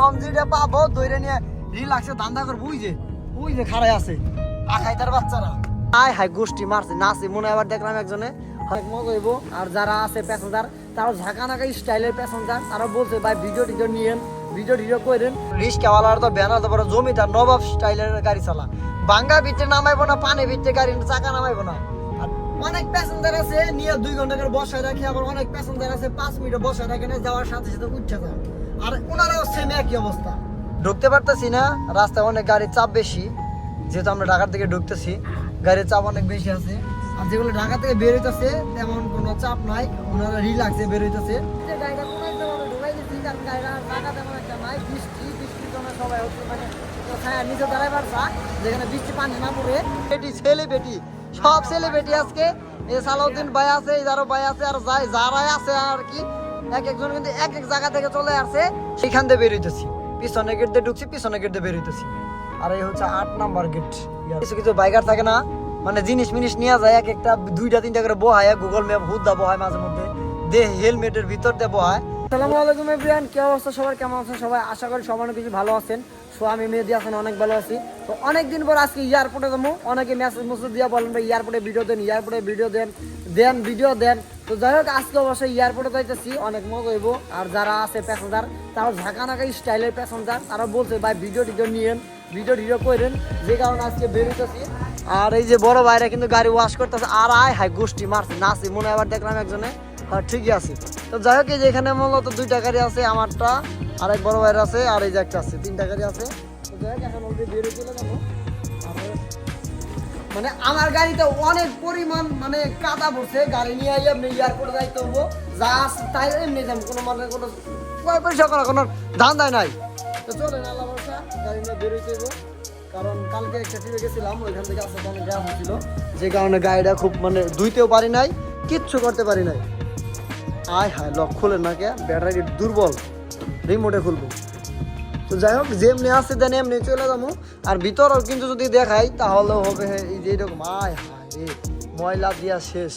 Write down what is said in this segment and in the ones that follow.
সমজিটা পাবো, দইরে নিয়ে রিল্যাক্সে ধান্দা করব। ওই যে ওই যে খাড়াই আছে। আখাই তার বাচ্চারা। আয় হাই গোষ্ঠী মারছে, নাচে। মনে আবার দেখলাম একজনে। মজা হইব। আর যারা আছে প্যাসেঞ্জার, তারাও ঝাঁকা নাকা স্টাইলের প্যাসেঞ্জার। তারা বলছে, ভাই ভিডিও টিডিও নিয়েন ভিডিও টিডিও করেন। রিস্কাওয়ালার তো ব্যানার তারপরে জমিদার, নবাব স্টাইলের গাড়ি চালা। বাঙ্গা বিটে নামাইবো না, পানি বিটে গাড়ি, চাকা নামাইবো না। অনেক প্যাসেঞ্জার আছে, নিয়ে দুই ঘণ্টা করে বসায় রাখি। আবার অনেক প্যাসেঞ্জার আছে, পাঁচ মিনিট বসায় রাখে না যাওয়ার সাথে সাথে উঠছে যায়। আর ওনারাও সেম একই অবস্থা। ঢুকতে পারতেছি না রাস্তায় অনেক গাড়ির চাপ বেশি যেহেতু আমরা ঢাকার থেকে ঢুকতেছি গাড়ির চাপ অনেক বেশি আছে। আর যেগুলো ঢাকা থেকে বের হইতেছে তেমন কোনো চাপ নাই ওনারা রিল্যাক্সে বের হইতেছে। মানে যেখানে বৃষ্টি পানি না পড়ে। বেটি ছেলে বেটি সব ছেলে বেটি আজকে এই সালাউদ্দিন ভাই আছে এই যারও ভাই আছে আর যাই যারাই আছে আর কি এক একজন কিন্তু এক এক জায়গা থেকে চলে সেখান দিয়ে বেরোইতেছি পিছনে গেট দিয়ে ঢুকছি পিছনে গেট দিয়ে বেরোইতেছি আর এই হচ্ছে আট নাম্বার গেট কিছু কিছু বাইকার থাকে না মানে জিনিস মিনিস নিয়ে যায়, এক একটা দুইটা তিনটা করে বহায় গুগল ম্যাপ হুদ্দা বহায় মাঝে মধ্যে। দে হেলমেটের ভিতর দিয়ে বহায়। আসসালামু আলাইকুম কি অবস্থা? সবার কেমন আছেন সবাই? আশা করি সবার কিছু ভালো আছেন। সো আমি মেহেদি আছেন অনেক ভালো আছি। তো অনেক দিন পর আজকে এয়ারপোর্টে যাব। অনেকে মেসেজ মেসেজ দিয়ে বলেন, ভাই এয়ারপোর্টে ভিডিও দেন এয়ারপোর্টে ভিডিও দেন দেন ভিডিও দেন। তো যাই হোক, আজকে অবশ্যই এয়ারপোর্টে যাইতেছি, অনেক মজা হইব। আর যারা আছে প্যাসেঞ্জার তারা ঝাঁকা নাকা স্টাইলের প্যাসেঞ্জার তারা বলছে, ভাই ভিডিও টিডিও নিয়েন ভিডিও টিডিও করেন। যে কারণে আজকে বেরোতেছি আর এই যে বড় ভাইরা কিন্তু গাড়ি ওয়াশ করতেছে, আর আয় হাই গোষ্ঠী মারছে নাচি মনে আবার দেখলাম একজনে। হ্যাঁ ঠিকই আছে। তো যাই হোক, এই যে এখানে মূলত দুইটা গাড়ি আছে, আমারটা আর এক বড় ভাইয়ের আছে, আর এই যে একটা আছে, তিনটা গাড়ি আছে। তো যাই এখন অলরেডি বেরিয়ে চলে যাব। মানে আমার গাড়িতে অনেক পরিমাণ মানে কাদা পড়ছে, গাড়ি নিয়ে আই আপনি এয়ারপোর্টে যাইতে হব যা আছে তাই এমনি যাব, কোনো মানে কোনো পয়- পয়সা করা কোনো ধান্দায় নাই। তো চলেন, আল্লাহ ভরসা, গাড়ি নিয়ে বেরোইতে হইবো। কারণ কালকে একটা ট্রিপে গেছিলাম, ওইখান থেকে আসতে অনেক জ্যাম হচ্ছিল। যে কারণে গাড়িটা খুব মানে ধুইতেও পারি নাই, কিচ্ছু করতে পারি নাই। আয় হায়, লক খুলে না কে? ব্যাটারি দুর্বল। রিমোটে খুলবো। তো যাই হোক, যেমনি আসছে দেন এমনি চলে যাব। আর ভিতরেও কিন্তু যদি দেখাই তাহলে হবে এই যে এরকম, আয় হায় ময়লা দিয়া শেষ।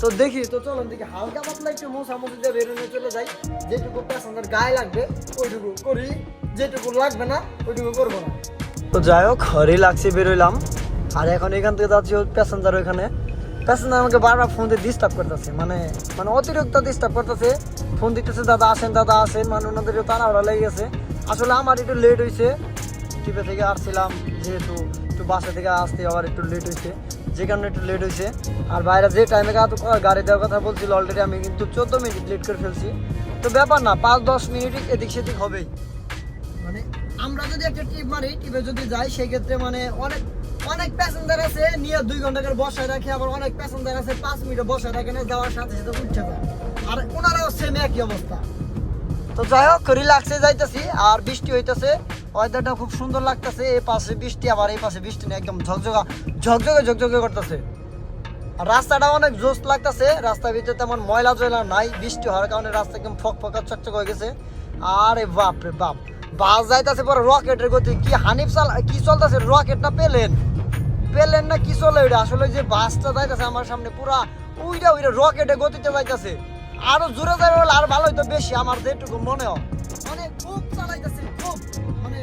তো দেখি, তো চলো দেখি, হালকা পাতলা একটু মোছামুছি দিয়ে বেরোনে চলে যাই। যেটুকু প্যাসেঞ্জার গায়ে লাগবে, ওইটুকু করি। যেটুকু লাগবে না, ওইটুকু করব না। তো যাই হোক হরি লাগছে বেরোইলাম আর এখন এখান থেকে যাচ্ছি প্যাসেঞ্জার ওইখানে। প্যাসেঞ্জার আমাকে বারবার ফোন দিয়ে ডিস্টার্ব করতেছে মানে মানে অতিরিক্ত ডিস্টার্ব করতেছে। ফোন দিতেছে, দাদা আসেন দাদা আসেন। মানে ওনাদেরও তাড়াহুড়া লেগে গেছে। আসলে আমার একটু লেট হয়েছে টিপে থেকে আসছিলাম, যেহেতু একটু বাসা থেকে আসতে আবার একটু লেট হয়েছে যে কারণে একটু লেট হয়েছে আর বাইরে যে টাইমে গাড়ি দেওয়ার কথা বলছিল অলরেডি আমি কিন্তু চোদ্দ মিনিট লেট করে ফেলছি। তো ব্যাপার না, পাঁচ, দশ মিনিট এদিক সেদিক হবেই। মানে আমরা যদি একটা ট্রিপ মারি ট্রিপে যদি যাই সেই ক্ষেত্রে মানে অনেক অনেক প্যাসেঞ্জার আছে, নিয়ে দুই ঘণ্টা করে বসায় রাখে, আবার অনেক প্যাসেঞ্জার আছে, পাঁচ মিনিট বসায় রাখে না যাওয়ার সাথে সাথে উঠছে যায়। আর ওনারাও সেম একই অবস্থা। তো যাই হোক রিল্যাক্সে যাইতেছি, আর বৃষ্টি হইতেছে। ওয়েদারটা খুব সুন্দর লাগতেছে, এই পাশে বৃষ্টি, আবার এই পাশে বৃষ্টি নেই একদম ঝকঝকা, ঝকঝকে ঝকঝকে করতেছে। রাস্তাটা অনেক জোস লাগতেছে, রাস্তার ভিতরে তেমন ময়লা জয়লা নাই, বৃষ্টি হওয়ার কারণে রাস্তা একদম ফক ফকা চকচক হয়ে গেছে। আরে বাপ রে বাপ, বাস যাইতেছে পরে রকেটের গতি, কি হানিফ চাল, কি চলতেছে? রকেট না পেলেন? পেলেন না, কি চলে ওইটা? আসলে যে বাসটা যাইতেছে আমার সামনে পুরা ওইটা ওইটা রকেটে গতিতে যাইতেছে। আরও জোরে যাবে বলে আর ভালো হইতো বেশি, আমার যেটুকু মনে হয় মানে মানে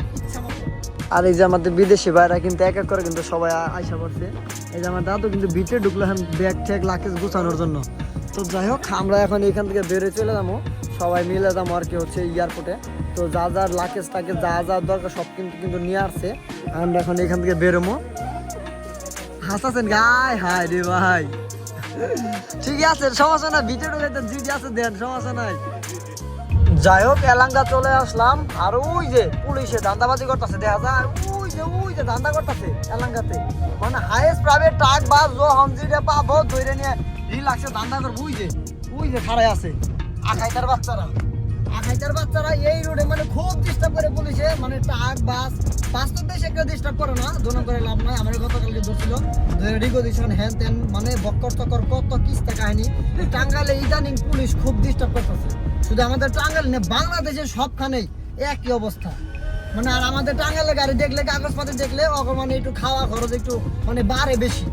আর এই যে আমাদের বিদেশি ভাইরা কিন্তু এক এক করে কিন্তু সবাই আইসা পড়ছে। এই যে আমার দাদু কিন্তু ভিতরে ঢুকলো এখন ব্যাগ ট্যাগ লাকেজ গুছানোর জন্য। তো যাই হোক, আমরা এখন এখান থেকে বেরোয় চলে যাব। সবাই মিলে যাব আর কি হচ্ছে এয়ারপোর্টে তো যা যার লাকেজ টাকেজ যা যা দরকার সব কিন্তু কিন্তু নিয়ে আসছে। আমরা এখন এখান থেকে বেরোবো। হাসাছেন গায় হায় রে ভাই। ঠিক আছে, সমস্যা নাই, ভিতরে ঢুকে তো জিডি আছে, দেন, সমস্যা নাই। যাই হোক এলাঙ্গা চলে আসলাম, আর ওই যে পুলিশে ধান্দাবাজি করতেছে, দেখা যায়, ওই যে ওই যে ধান্দা করতেছে এলাঙ্গাতে। মানে হাইয়েস্ট প্রাইভেট ট্রাক বাস জো হামজিটা পাবো ধরে নিয়ে রিল্যাক্সে ধান্দা করব, ওই যে ওই যে খাড়াই আছে, আখাইতার বাচ্চারা। আখাইতার বাচ্চারা এই রোডে খুব ডিস্টার্ব করে পুলিশে মানে ট্রাক বাস বাস তো বেশ একটা ডিস্টার্ব করে না দোনো করে লাভ নাই। আমার গতকালকে ধরছিল রিগোদিশন হ্যান ত্যান মানে বক্কর তকর কত কিস্তা কাহিনী। টাঙ্গালে ইদানিং পুলিশ খুব ডিস্টার্ব করতেছে। শুধু আমাদের টাঙ্গাল না, বাংলাদেশের সবখানেই একই অবস্থা। মানে আর আমাদের টাঙ্গালে গাড়ি দেখলে, কাগজপাতি দেখলে ওকে মানে একটু খাওয়া খরচ একটু মানে বাড়ে বেশি।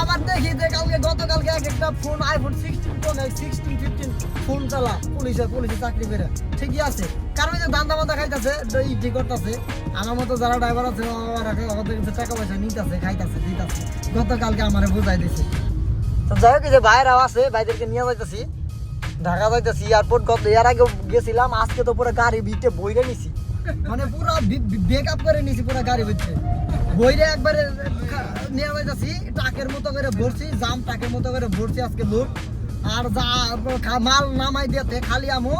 আবার দেখি যে কালকে গতকালকে এক একটা phone iPhone sixteen phone sixteen fifteen phone চালা পুলিশে পুলিশে চাকরি করে। ঠিকই আছে। কারণ যে দান্দা খাইতেছে করতেছে, আমার মতো যারা ড্রাইভার আছে কাছে টাকা পয়সা নিতেছে, খাইতেছে, দিতেছে। গতকালকে আমারে বুঝাই দিছে। তো যাই হোক যে ভাইরাও আছে, ভাইদেরকে নিয়ে যাইতেছি। ঢাকা যাইতেছি এয়ারপোর্ট গত এর আগে গেছিলাম, আজকে তো পুরো গাড়ি ভিতরে বইরে নিছি। মানে পুরো বেক আপ করে নিছি, পুরো গাড়ি ভিতরে বইরে একবারে নিয়ে যাইতেছি ট্রাকের মতো করে ভরছি, জাম ট্রাকের মতো করে ভরছি আজকে লোক আর যা মাল নামাই দিতে খালি আমো,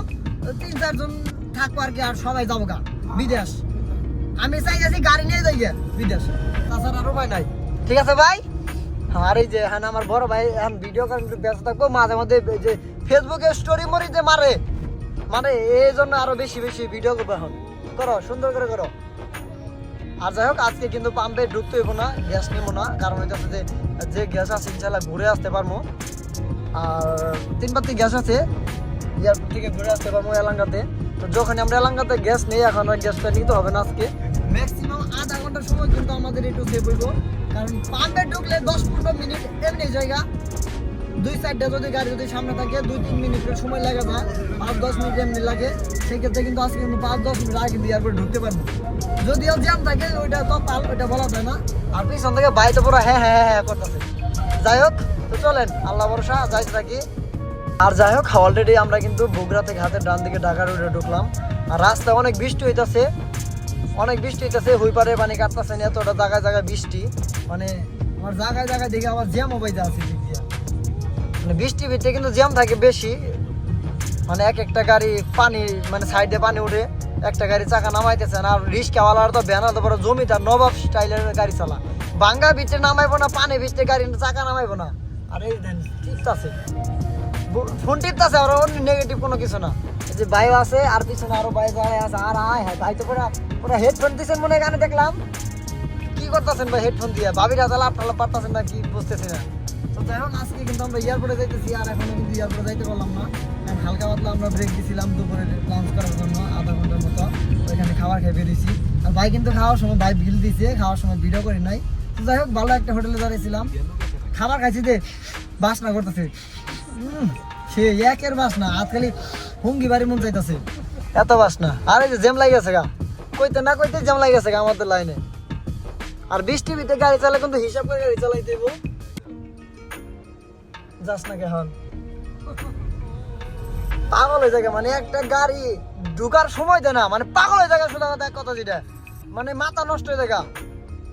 তিন চারজন থাকব আর কি, আর সবাই যাব গা, বিদেশ। আমি চাই যাচ্ছি গাড়ি নিয়ে যাই বিদেশ। তাছাড়া আর উপায় নাই। ঠিক আছে ভাই? আর এই যে হ্যাঁ আমার বড় ভাই, এখন ভিডিও একটু ব্যস্ত থাকব, মাঝে মধ্যে যে ফেসবুকে স্টোরি মরি যে মারে মানে এই জন্য আরও বেশি বেশি ভিডিও করব এখন। করো, সুন্দর করে করো। আর যাই হোক, আজকে কিন্তু পাম্পে ঢুকতে হইব না গ্যাস নিবো না, কারণ হইতেছে যে যে গ্যাস আছে, ইনশাল্লাহ ঘুরে আসতে পারব আর তিন পাতি গ্যাস আছে এয়ারপোর্ট থেকে ঘুরে আসতে পারব এলাঙ্গাতে। তো যখন আমরা এলাঙ্গাতে গ্যাস নেই, এখন আর গ্যাসটা নিতে হবে না আজকে। ম্যাক্সিমাম আধা ঘণ্টার সময় কিন্তু আমাদের একটু সেভ হইব। কারণ পাম্পে ঢুকলে দশ পনেরো মিনিট এমনি জায়গা। দুই সাইডে যদি গাড়ি যদি সামনে থাকে, দুই তিন মিনিটের সময় লাগে না পাঁচ দশ মিনিট এমনি লাগে, সেক্ষেত্রে কিন্তু আজকে কিন্তু পাঁচ দশ মিনিট আগে দিয়ে এয়ারপোর্ট ঢুকতে পারব। যদিও জ্যাম থাকে, ওইটা তো পাল, ওইটা বলা যায় না। আর পিছন থেকে বাইরে পুরো হ্যাঁ হ্যাঁ হ্যাঁ করতেছে। যাই হোক, তো চলেন আল্লাহ ভরসা, যাইতে থাকি। আর যাই হোক অলরেডি আমরা কিন্তু বগুড়া থেকে হাতের ডান দিকে ঢাকা রোডে ঢুকলাম। আর রাস্তায় অনেক বৃষ্টি হইতেছে। অনেক বৃষ্টি হইতেছে হুইপারে পানি কাটতেছে না, এতটা জায়গায় জায়গায় বৃষ্টি। মানে আমার জায়গায় জায়গায় দেখে আমার জ্যাম হবাইতে আছে বৃষ্টি ভিতরে কিন্তু জ্যাম থাকে বেশি। মানে এক একটা গাড়ি পানি মানে সাইডে পানি উঠে একটা গাড়ি চাকা নামাইতেছে না, আর রিক্সাওয়ালার তো ব্যানার তো বড় জমিদার নবাব স্টাইলের গাড়ি চালা। বাঙ্গা ভিতরে নামাইবো না, পানি ভিতরে গাড়ি চাকা নামাইবো না। আর টিপতাছে। ফোন টিপতাছে আর অন্য নেগেটিভ কোনো কিছু না। যে বাইও আছে, আর পিছনে আরও বাই দাঁড়ায় আছে, আর আয় হ্যাঁ তাই তো পুরা পুরা হেডফোন দিছেন মনে গানে দেখলাম। কি করতেছেন ভাই হেডফোন দিয়ে? ভাবিরা তাহলে আপনারা পারতেছেন না কি বুঝতেছি না। যাই হোক, আজকে কিন্তু আমরা এয়ারপোর্টে যাইতেছি, আর এখনও যাইতে পারলাম না। হালকা ব্রেক দিছিলাম দুপুরে আধা ঘণ্টার মতো। খাবার খেয়ে বেরিয়েছি। খাওয়ার সময় ভাই দিয়েছে খাওয়ার সময় ভিডিও করি নাই। যাই হোক, ভালো একটা হোটেলে দাঁড়িয়েছিলাম। খাবার খাইছি দে বাসনা করতেছে। সে একের বাসনা আজ খালি হুঙ্গি বাড়ি মন চাইতেছে। এত বাসনা। আর এই যে জ্যাম লাগে গা। কইতে না কইতে জ্যাম লাগে আমাদের লাইনে আর বৃষ্টি ভিতরে গাড়ি চালা কিন্তু হিসাব করে গাড়ি চালাই দেব। যাস না কেহন। পাগল হয়ে থাকে মানে একটা গাড়ি ঢুকার সময় দেয় না মানে পাগল হয়ে থাকে শুধু কথা কথা যেটা। মানে মাথা নষ্ট হয়ে থাকে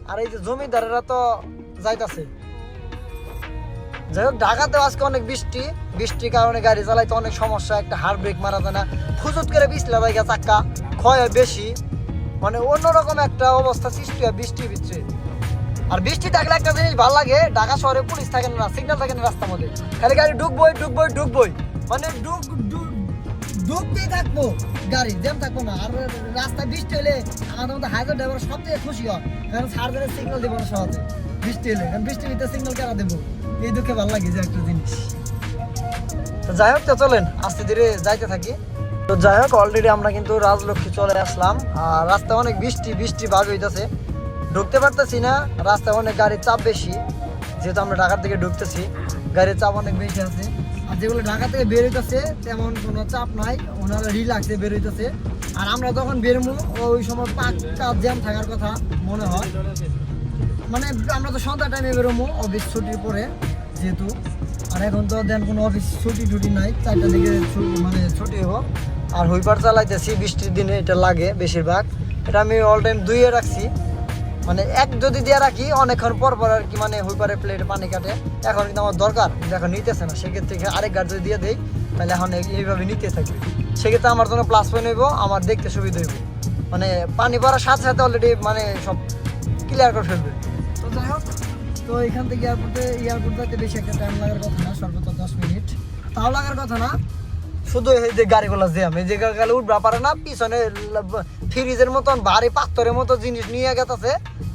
আর এই যে জমিদারেরা তো যাইতাছে। যাই হোক ঢাকাতে আজকে অনেক বৃষ্টি। বৃষ্টির কারণে গাড়ি চালাইতে অনেক সমস্যা, একটা হার্ড ব্রেক মারা যায় না। ফুজুত করে বিছলা জায়গা চাক্কা, ক্ষয় বেশি। মানে অন্যরকম একটা অবস্থা সৃষ্টি হয় বৃষ্টির ভিতরে। আর বৃষ্টি থাকলে একটা জিনিস ভালো লাগে, ঢাকা শহরে পুলিশ থাকে না সিগন্যাল থাকে না রাস্তার মধ্যে। খালি গাড়ি ঢুকবই ঢুকবই ঢুকবই। মানে ঢুক- ঢুকতেই থাকব গাড়ি, জ্যাম থাকব না। আর রাস্তায় বৃষ্টি হলে আমাদের মধ্যে ড্রাইভার খুশি হয়, কারণ সার্জেনের সিগন্যাল দেবো না সহজে বৃষ্টি হলে। কারণ ভিতরে সিগন্যাল কেনা দেবো? এই দুঃখে ভালো লাগে যে একটা জিনিস। তো যাই হোক, তো চলেন, আস্তে ধীরে যাইতে থাকি। তো যাই হোক অলরেডি আমরা কিন্তু রাজলক্ষ্মী চলে আসলাম। আর রাস্তায় অনেক বৃষ্টি বৃষ্টি ভাগ হইতেছে। ঢুকতে পারতেছি না, রাস্তায় অনেক গাড়ির চাপ বেশি, যেহেতু আমরা ঢাকার থেকে ঢুকতেছি, গাড়ির চাপ অনেক বেশি আছে। আর যেগুলো ঢাকা থেকে বের হইতেছে, তেমন কোনো চাপ নাই, ওনারা রিল্যাক্সে বের হইতেছে। আর আমরা যখন বেরোবো ওই সময় পাক্কা জ্যাম থাকার কথা মনে হয়। মানে আমরা তো সন্ধ্যা টাইমে বেরোবো অফিস ছুটির পরে, যেহেতু। আর এখন তো দেন কোনো অফিস ছুটি টুটি নাই চারটা দিকে মানে ছুটি হোক আর হুইপার চালাইতেছি, বৃষ্টির দিনে এটা লাগে বেশিরভাগ। এটা আমি অল টাইম দুইয়ে রাখছি। মানে এক যদি দিয়ে রাখি, অনেকক্ষণ পর পর আর কি মানে হুইপারে প্লেটে পানি কাটে। এখন কিন্তু আমার দরকার, এখন নিতেছে না। সেক্ষেত্রে আরেক গাড়ি যদি দিয়ে দেই, তাহলে এখন এইভাবে নিতে থাকবে সেক্ষেত্রে আমার জন্য প্লাস পয়েন্ট হইব, আমার দেখতে সুবিধা হইব। মানে পানি পড়ার সাথে সাথে অলরেডি মানে সব ক্লিয়ার করে ফেলবে। তো যাই হোক, তো এখান থেকে এয়ারপোর্টে এয়ারপোর্ট যাইতে বেশি একটা টাইম লাগার কথা না, সর্বোচ্চ দশ মিনিট। তাও লাগার কথা না শুধু এই যে গাড়িগুলো জ্যাম এই যে গাড়ি উঠবা পারে না, পিছনে ফ্রিজের মতন, ভারী পাথরের মতো জিনিস নিয়ে গেছে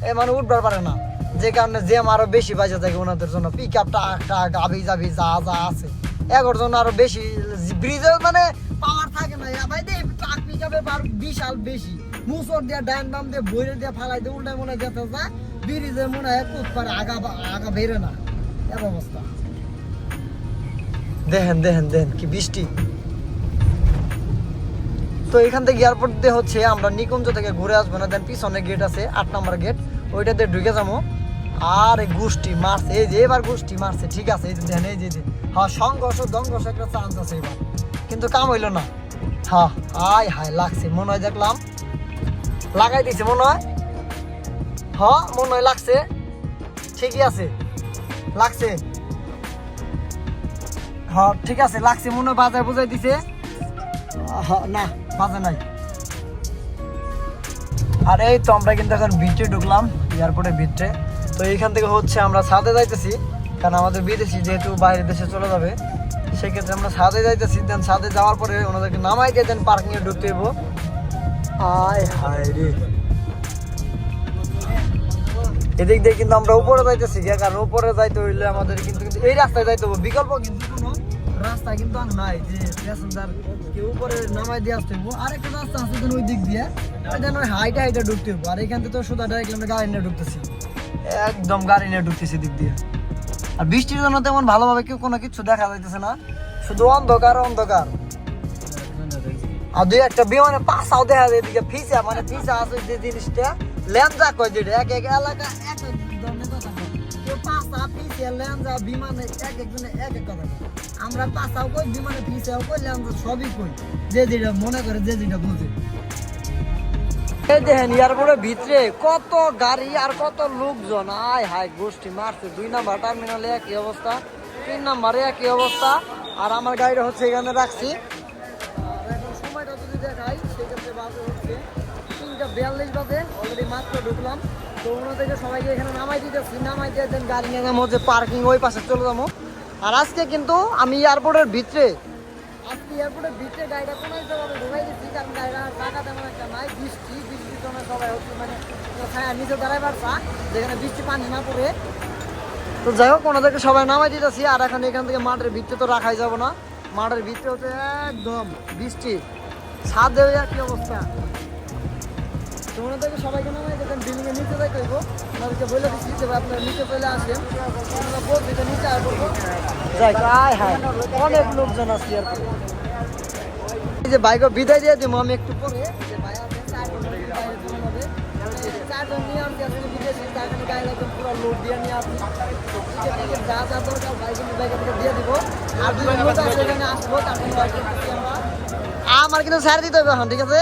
এ মানে উঠবার পারে না। যে কারণে জ্যাম আরও বেশি বাজে থাকে ওনাদের জন্য পিক আপ টাক টাক আবি যাবি যা যা আছে। এগোর জন্য আরও বেশি ব্রিজে মানে পাওয়ার থাকে না। ভাই দেখ ট্রাক পিক আপের বিশাল বেশি। মুসর দিয়ে ডান বাম দিয়ে, বইরে দিয়ে ফালাই দিয়ে উল্টায় মনে যেতে যা ব্রিজে মনে হয় কুদ পারে, আগা আগা বেরো না। এর অবস্থা। দেখেন দেখেন দেখেন কি বৃষ্টি। তো এখান থেকে এয়ারপোর্ট দিয়ে হচ্ছে আমরা নিকুঞ্জ থেকে ঘুরে আসব, না দেন পিছনে গেট আছে, আট নম্বর গেট ওইটা দিয়ে ঢুকে যাব। আর গোষ্ঠী মারছে, এই যে এবার গোষ্ঠী মারছে, ঠিক আছে, এই যে দেখেন এই যে হ্যাঁ সংঘর্ষ দংঘর্ষ একটা চান্স আছে এবার। কিন্তু কাম হইল না। হ্যাঁ হাই হাই, লাগছে, মনে হয় দেখলাম। লাগাই দিছে, মনে হয়। হ্যাঁ মনে হয় লাগছে। ঠিকই আছে। লাগছে। হ্যাঁ ঠিক আছে, লাগছে, মনে হয় বাজার বুঝাই দিছে। আর, এই তো আমরা কিন্তু এখন বিচে ঢুকলাম এয়ারপোর্টে বিচে তো এইখান থেকে হচ্ছে আমরা ছাদে যাইতেছি, কারণ আমাদের বিদেশি যেহেতু বাইরের দেশে চলে যাবে, সেক্ষেত্রে আমরা ছাদে যাইতেছি দেন ছাদে যাওয়ার পরে ওনাদেরকে নামাই দিয়ে দেন পার্কিং এ ঢুকতে হইব। এদিক দিয়ে কিন্তু আমরা উপরে যাইতেছি কারণ উপরে যাইতে হইলে আমাদের কিন্তু এই রাস্তায় যাইতে হবে বিকল্প কিন্তু কোনো রাস্তা কিন্তু নাই, যে প্যাসেঞ্জার বৃষ্টির জন্য তেমন ভালোভাবে কেউ কোনো কিছু দেখা যাইতেছে না। শুধু অন্ধকার অন্ধকার। আর দুই একটা বিমানে পাশাও দেখা যায় এদিকে। মানে ফিসা আছে যে জিনিসটা। ল্যাঞ্জা কয় যেটা এক এক এলাকা পাশা ফিসা ল্যাঞ্জা বিমানে এক একজনে এক এক কথা। আমরা পাশাও কই বিমানে ফিসাও কই ল্যাঞ্জা সবই কই। যে যেটা মনে করে যে যেটা বুঝে। দেখেন এয়ারপোর্টের ভিতরে কত গাড়ি আর কত লোকজন। আয় হায় গোষ্ঠী মারছে। দুই নাম্বার টার্মিনালে একই অবস্থা তিন নাম্বারে একই অবস্থা। আর আমার গাড়িটা হচ্ছে এখানে রাখছি। আর এখন সময়টা যদি দেখাই সেক্ষেত্রে বাজে হচ্ছে তিনটা বিয়াল্লিশ বাজে। অলরেডি মাত্র ঢুকলাম। ওনাদেরকে সবাইকে এখানে নামাই দিতেছি পার্কিং ওই পাশে চলে যাব। আর আজকে কিন্তু আমি এয়ারপোর্টের ভিতরে এয়ারপোর্টের ভিতরে কোনো টাকা তেমন একটা নাই, বৃষ্টি বৃষ্টির সবাই হচ্ছে মানে যেখানে বৃষ্টি পানি না পড়ে। তো যাই হোক, ওনাদেরকে সবাই নামাই দিতেছি, আর এখন এখান থেকে মাঠের ভিতরে তো রাখাই যাব না। মাঠের ভিতরে হচ্ছে একদম বৃষ্টি। ছাদে কি অবস্থা? তো সবাইকে দেখেন নিচে যাই করব ওনাদেরকে বলে দিচ্ছি যে আপনারা নিচে চলে আসেন। যে নিচে আসব। যাই হায় অনেক লোকজন আছে আর এই যে বাইকে বিদায় দিয়ে দিব আমি একটু পরে। যে ভাই চারজন নিয়ে বিদেশি চারজন গায়ে একদম পুরো লোড দিয়ে নিয়ে যা যা দরকার বাইকে বাইকে দিয়ে দিব। আর লোক এখানে আসব তারপর আমরা। আমার কিন্তু ছাড় দিতে হবে এখন ঠিক আছে?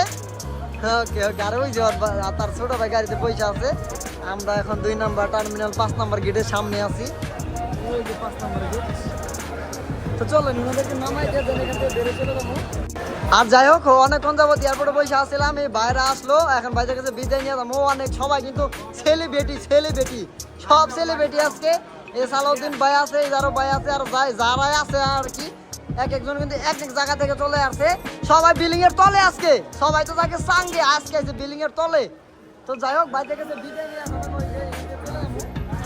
ওকে ওকে, আর ওই যে তার ছোট ভাই গাড়িতে পয়সা আছে। আমরা এখন দুই নাম্বার টার্মিনাল পাঁচ নাম্বার গেটের সামনে আছি। তো চলো আর যাই হোক অনেকক্ষণ যাবত এয়ারপোর্টে বসে আসছিলাম এই বাইরে আসলো। এখন বাইরের কাছে বিদায় নিয়ে যাব। অনেক সবাই কিন্তু সেলিব্রিটি সেলিব্রিটি সব সেলিব্রিটি আজকে। এই সালাউদ্দিন ভাই আছে যারও ভাই আছে, আর যাই যারাই আছে আর কি এক একজন কিন্তু এক এক জায়গা থেকে চলে আসছে সবাই বিল্ডিং এর তলে আজকে। সবাই তো তাকে আজকে বিল্ডিং এর তলে। তো যাই হোক বাইরের কাছে বিদায় নিয়ে এখন ওই যে এদিকে চলে যাব।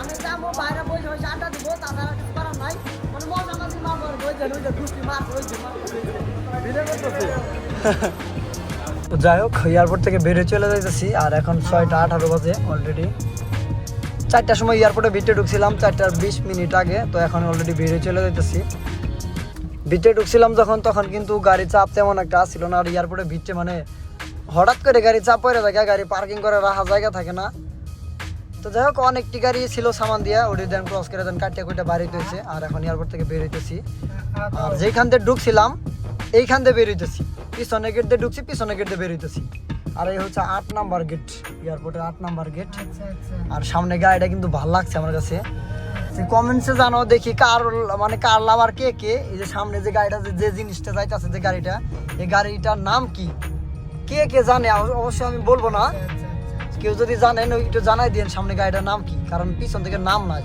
আমি যাব, বাইরে বসে বসে আড্ডা দিব। তাছাড়া কিছু করার নাই। মানে যাই হোক এয়ারপোর্ট থেকে বেরিয়ে চলে যাইতেছি। আর এখন ছয়টা আঠারো বাজে অলরেডি চারটার সময় এয়ারপোর্টে ভিতরে ঢুকছিলাম। চারটার বিশ মিনিট আগে। তো এখন অলরেডি বেরিয়ে চলে যাইতেছি। ভিতরে ঢুকছিলাম যখন, তখন কিন্তু গাড়ি চাপ তেমন একটা আসছিল না। আর এয়ারপোর্টে ভিতরে মানে হঠাৎ করে গাড়ি চাপ পড়ে থাকে গাড়ি পার্কিং করে রাখা জায়গা থাকে না। তো যাই হোক, অনেকটি গাড়ি ছিল সামান দিয়া, ওটি দেন ক্রস করে দেন, কাটিয়ে কুটে বাড়িতে হয়েছে আর এখন এয়ারপোর্ট থেকে বের হইতেছি। আর যেখান থেকে ঢুকছিলাম, এইখান থেকে বের হইতেছি। পিছনে গেট দিয়ে ঢুকছি, পিছনে গেট দিয়ে বের হইতেছি। আর এই হচ্ছে আট নাম্বার গেট এয়ারপোর্টের আট নাম্বার গেট আর সামনে গাড়িটা কিন্তু ভালো লাগছে আমার কাছে। কমেন্টসে জানো দেখি কার মানে কার লাভার কে কে। এই যে সামনে যে গাড়িটা যে- জিনিসটা যাইতেছে যে গাড়িটা, এই গাড়িটার নাম কি? কে কে জানে? অবশ্যই আমি বলব না। কেউ যদি জানেন একটু জানাই দিন সামনে গাড়িটার নাম কি। কারণ পিছন থেকে নাম নাই।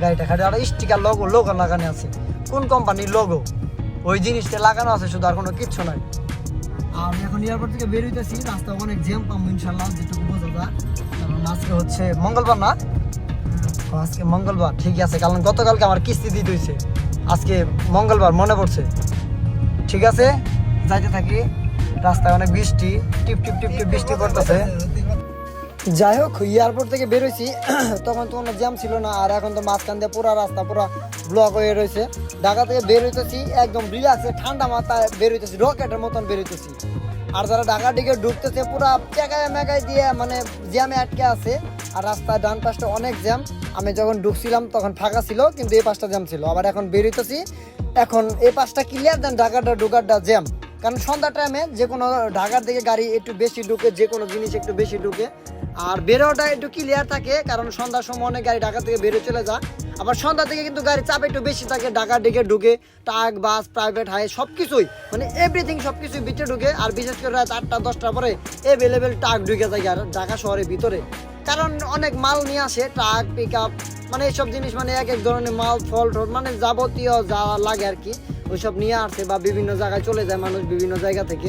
গাড়িটা খালি একটা স্টিকার লোগো লোগো লাগানো আছে। কোন কোম্পানির লোগো ওই জিনিসটা লাগানো আছে, শুধু আর কোনো কিচ্ছু নাই। আমি এখন এয়ারপোর্ট থেকে বের হইতেছি। রাস্তা অনেক জ্যাম পাবো ইনশাল্লাহ, যেটুকু বোঝা যায়। কারণ আজকে হচ্ছে মঙ্গলবার না? আজকে মঙ্গলবার ঠিক আছে, কারণ গতকালকে আমার কিস্তি দিতে হয়েছে আজকে মঙ্গলবার, মনে পড়ছে। ঠিক আছে? যাইতে থাকি, রাস্তায় অনেক বৃষ্টি, টিপ টিপ টিপ টিপ বৃষ্টি পড়তেছে। যাই হোক, এয়ারপোর্ট থেকে বেরোইছি তখন তো কোনো জ্যাম ছিল না, আর এখন তো মাঝখান দিয়ে পুরো রাস্তা, পুরো ব্লক হয়ে রয়েছে ঢাকা থেকে বেরোইতেছি একদম রিল্যাক্সে ঠান্ডা মাথায় বেরোইতেছি রকেটের মতন বেরোইতেছি আর যারা ঢাকা দিকে ঢুকতেছে, পুরো চেকায় মেকায় দিয়ে মানে জ্যামে আটকে আছে, আর রাস্তার ডান পাশটা অনেক জ্যাম। আমি যখন ঢুকছিলাম তখন ফাঁকা ছিল, কিন্তু এই পাশটা জ্যাম ছিল। আবার এখন বেরোতেছি এখন এই পাশটা ক্লিয়ার দেন ঢাকাটা, ঢুকারটা জ্যাম কারণ সন্ধ্যা টাইমে যে কোনো ঢাকার দিকে গাড়ি একটু বেশি ঢুকে, যে কোনো জিনিস একটু বেশি ঢুকে। আর বেরোটা একটু ক্লিয়ার থাকে, কারণ সন্ধ্যার সময় অনেক গাড়ি ঢাকা থেকে বেরো চলে যায়। আবার সন্ধ্যা থেকে কিন্তু গাড়ির চাপ একটু বেশি থাকে, ঢাকার দিকে ঢুকে ট্রাক বাস প্রাইভেট হাই সব কিছুই মানে এভরিথিং সব কিছুই ভিতরে ঢুকে, আর বিশেষ করে রাত আটটা, দশটার পরে এভেলেবেল ট্রাক ঢুকে যায় আর ঢাকা শহরের ভিতরে। কারণ অনেক মাল নিয়ে আসে ট্রাক পিক আপ মানে এইসব জিনিস মানে এক এক ধরনের মাল ফল টল মানে যাবতীয় যা লাগে আর কি ওইসব নিয়ে আসে বা বিভিন্ন জায়গায় চলে যায় মানুষ বিভিন্ন জায়গা থেকে।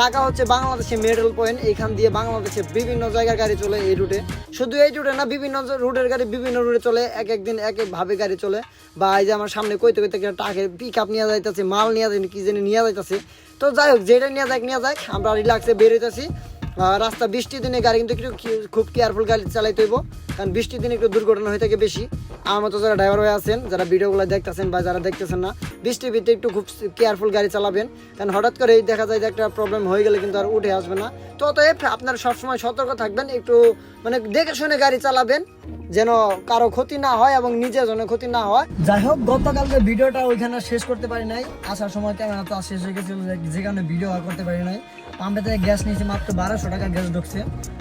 ঢাকা হচ্ছে বাংলাদেশের মেডেল পয়েন্ট এখান দিয়ে বাংলাদেশে বিভিন্ন জায়গার গাড়ি চলে এই রুটে শুধু এই রুটে না বিভিন্ন রুটের গাড়ি বিভিন্ন রুটে চলে এক একদিন এক এক ভাবে গাড়ি চলে। বা এই যে আমার সামনে কইতে কইতে ট্রাকের পিক আপ নিয়ে যাইতেছে মাল নিয়ে যাই কি জানি নিয়ে যাইতেছে। তো যাই হোক যেটা নিয়ে যাক নিয়ে যাক আমরা রিল্যাক্সে বেরোইতেছি আহ, রাস্তা বৃষ্টির দিনে গাড়ি কিন্তু একটু খুব কেয়ারফুল গাড়ি চালাইতে হইব, কারণ বৃষ্টির দিনে একটু দুর্ঘটনা হয়ে থাকে বেশি। আমার মতো যারা ড্রাইভার হয়ে আছেন, যারা ভিডিওগুলো দেখতেছেন বা যারা দেখতেছেন না, বৃষ্টির ভিতরে একটু খুব কেয়ারফুল গাড়ি চালাবেন। কারণ হঠাৎ করে দেখা যায় যে একটা প্রবলেম হয়ে গেলে কিন্তু আর উঠে আসবে না। তো অতএব আপনারা সবসময় সতর্ক থাকবেন, একটু মানে দেখে শুনে গাড়ি চালাবেন, যেন কারও ক্ষতি না হয় এবং নিজের জন্য ক্ষতি না হয়। যাই হোক, গতকালকে ভিডিওটা ওইখানে শেষ করতে পারি নাই। আসার সময় ক্যামেরা তো শেষ হয়ে গেছিল যে- যে কারণে ভিডিও করতে পারি নাই। পাম্পে থেকে গ্যাস নিয়েছি মাত্র বারোশো টাকা গ্যাস ঢুকছে,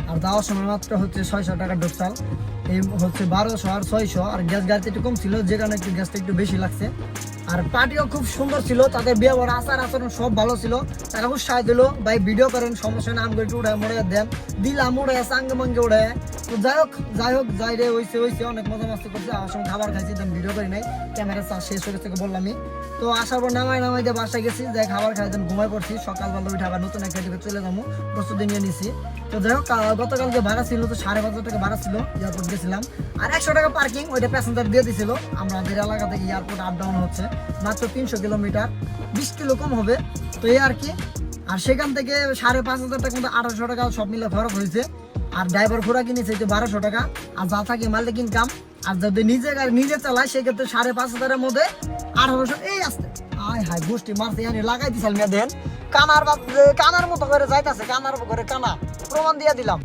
আর যাওয়ার সময় মাত্র হচ্ছে ছয়শো টাকা ঢুকছাল এই হচ্ছে বারোশো আর ছয়শো, আর গ্যাস গাড়িতে একটু কম ছিল, যে কারণে একটু গ্যাসটা একটু বেশি লাগছে। আর পার্টিও খুব সুন্দর ছিল, তাদের ব্যবহার আচার আচরণ সব ভালো ছিল। তারা উৎসাহ দিল, ভাই ভিডিও করেন, সমস্যা না আমি একটু উড়ায় মোড়ে দেন। দিলাম উড়ে সাঙ্গে মঙ্গে উড়ে তো যাই হোক যাই হোক, যাই রে, হইছে হইছে, অনেক মজা মাস্তি করছে। আমার সঙ্গে খাবার খাইছি তেমন ভিডিও করি নাই। ক্যামেরা চার্জ শেষ হয়ে গেছে বললামই তো আসার পর নামাই নামাই দিয়ে বাসায় গেছি, যাই খাবার খাই, দেন ঘুমাই পড়ছি। সকালবেলা উঠে আবার নতুন একটা দিকে চলে যাব, প্রস্তুতি নিয়ে নিছি। তো যাই হোক গতকাল যে ভাড়া ছিল, তো সাড়ে পাঁচ টাকা ভাড়া ছিল, এয়ারপোর্ট গেছিলাম। আর একশো টাকা পার্কিং ওইটা প্যাসেঞ্জার দিয়ে দিছিল। আমাদের এলাকা থেকে এয়ারপোর্ট আপ ডাউন হচ্ছে। মাত্র তিনশো কিলোমিটার। বিশ কিলো কম হবে। তো এই আর কি। আর সেখান থেকে সাড়ে পাঁচ হাজার টাকা মতো আঠারোশো টাকা সব মিলে খরচ হয়েছে। আর ড্রাইভার ঘোরা কিনেছে যে বারোশো টাকা। আর যা থাকে মালিক ইনকাম আর যদি নিজে গাড়ি নিজে চালায়, সেক্ষেত্রে সাড়ে পাঁচ হাজারের মধ্যে আঠারোশো এই আসতে আয় হায়, গোষ্ঠী মারতে এনে লাগাই দিছিল মেয়ে দেন। কানার বাপ কানার মতো করে যাইতাছে, কানার করে কানা। প্রমাণ দিয়ে দিলাম।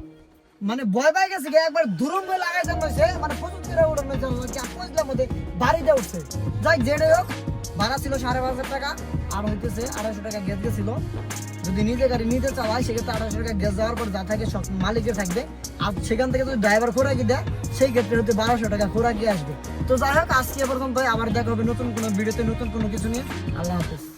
মানে ভয় পাই গেছে কি একবার দুরম বই লাগাই জানাইছে মানে প্রযুক্তিরা উড়ানো আর কইলাম মধ্যে বাড়িতে উঠছে। যাই যেটাই হোক, ভাড়া ছিল সাড়ে পাঁচ টাকা, আর হইতেছে আড়াইশো টাকা গ্যাস গেছিল। যদি নিজে গাড়ি নিজে চালায় সেক্ষেত্রে আড়াইশো টাকা গ্যাস দেওয়ার পর যা থাকে সব মালিকের থাকবে। আর সেখান থেকে যদি ড্রাইভার খোরাকি দেয়, সেই ক্ষেত্রে হচ্ছে বারোশো টাকা খোরাকি আসবে। তো যাই হোক, আজকে পর্যন্ত আবার দেখা হবে নতুন কোনো ভিডিওতে, নতুন কোনো কিছু নিয়ে। আল্লাহ হাফেজ।